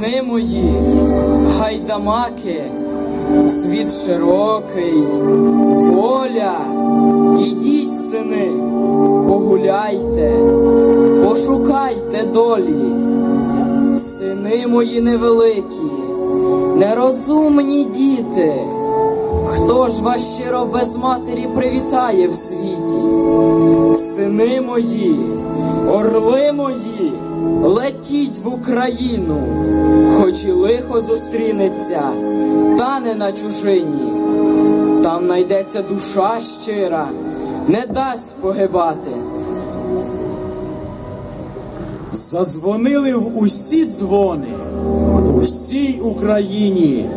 Сини мої, гайдамаки, світ широкий, воля, ідіть, сини, погуляйте, пошукайте долі. Сини мої невеликі, нерозумні діти. Хто ж вас щиро без матері привітає в світі? Сини мої, орли мої, летіть в Україну, хоч і лихо зустрінеться, та не на чужині. Там найдеться душа щира, не дасть погибати. Задзвонили в усі дзвони у всій Україні.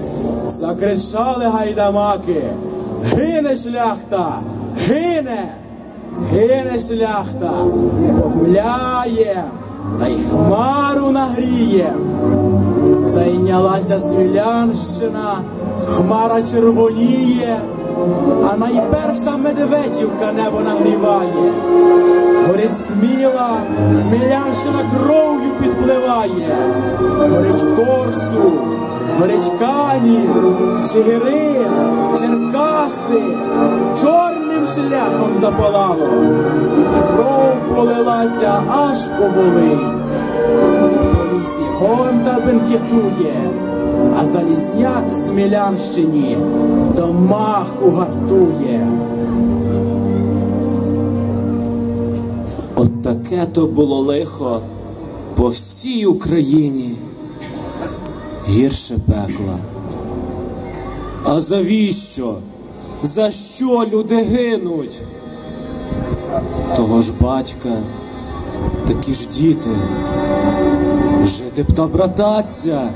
Закричали гайдамаки. Гине шляхта, гине, гине шляхта, погуляє, та й хмару нагріє. Зайнялася Смілянщина, хмара червоніє, а найперша медведівка небо нагріває. Горить сміла, смілянщина кров'ю підпливає, горить корсу, горить кані, Чигирин, Черкаси, чорним шляхом запалало, полилася аж по Волинь. У лісі гонта бенкетує, а залізняк в Смілянщині до маху гартує. От таке то було лихо по всій Україні. Гірше пекла. А завіщо? За що люди гинуть? Того ж батька, такі ж діти. Жити б та брататься.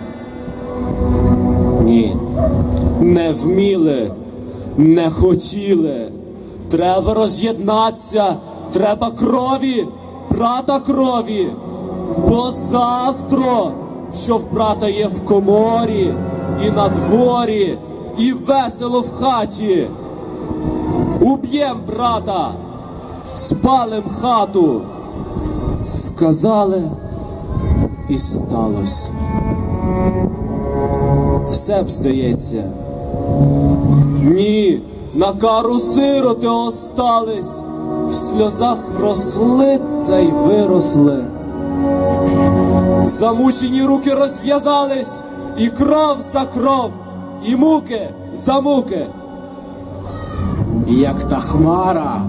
Ні, не вміли, не хотіли. Треба роз'єднатися, треба крові, брата крові. Бо завтра, що в брата є в коморі, і на дворі, і весело в хаті. Уб'єм брата, спалим хату. Сказали і сталося. Все б здається. Ні, на кару сироти остались, в сльозах росли та й виросли. Замучені руки розв'язались, і кров за кров, і муки за муки. Як та хмара,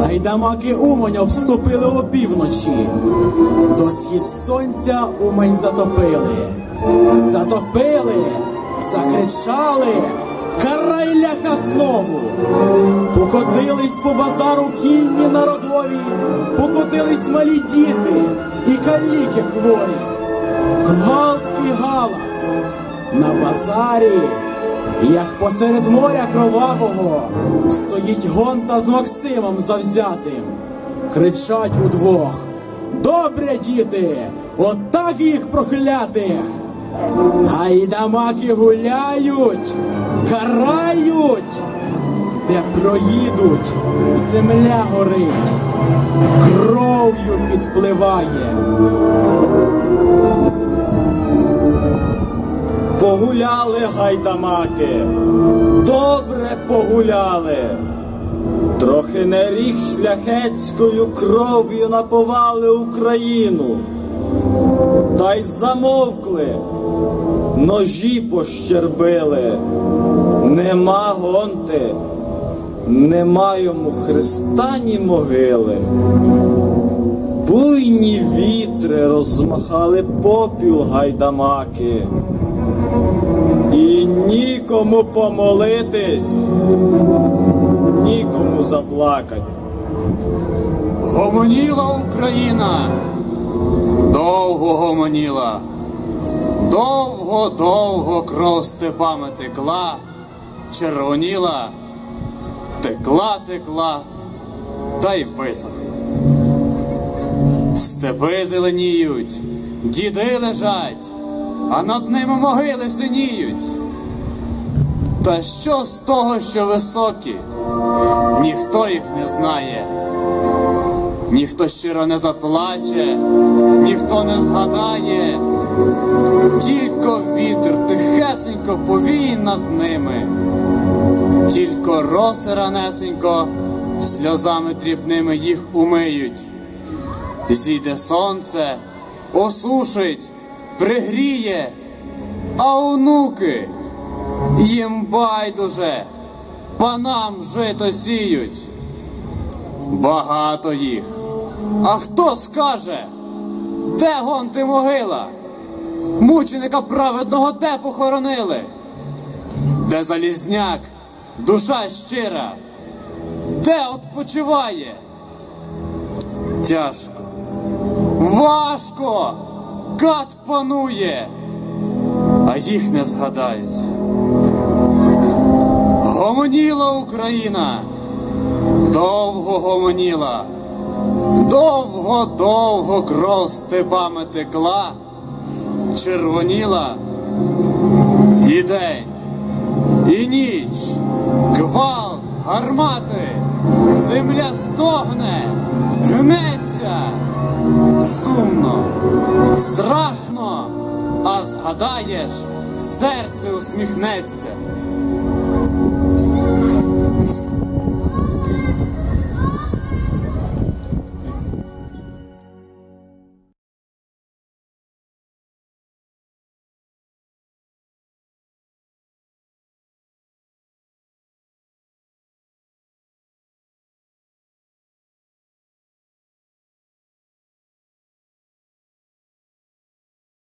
гайдамаки Умань обступили опівночі, до схід сонця Умань затопили, затопили, закричали, карай ляха знову. Покотились по базару кінні народові, покотились малі діти і каліки хворі, гвалт і галас на базарі. Як посеред моря кровавого стоїть гонта з Максимом завзятим, кричать удвох. Добре, діти, отак їх проклятих. Гайдамаки гуляють, карають, де проїдуть, земля горить, кров'ю підпливає. Погуляли гайдамаки, добре погуляли. Трохи не рік шляхетською кров'ю наповали Україну. Та й замовкли, ножі пощербили. Нема гонти, нема йому хреста ні могили. Буйні вітри розмахали попіл гайдамаки. І нікому помолитись, нікому заплакать. Гомоніла Україна, довго гомоніла, довго-довго кров степами текла, червоніла, текла, текла, та й висохла. Степи зеленіють, діди лежать, а над ними могили синіють. Та що з того, що високі? Ніхто їх не знає. Ніхто щиро не заплаче, ніхто не згадає, Тільки вітер тихесенько повіє над ними, тільки роси ранесенько сльозами дрібними їх умиють. Зійде сонце, осушить, пригріє, а онуки їм байдуже, панам жито сіють. Багато їх. А хто скаже, де гон ти могила? Мученика праведного де похоронили? Де залізняк, душа щира, де odpoчиває? Тяжко, важко, кат панує, а їх не згадають. Гомоніла Україна, довго гомоніла, довго-довго кров степами текла, червоніла і день, і ніч, гвалт, гармати, земля стогне, гнеться, сумно, страшно, а згадаєш, серце усміхнеться.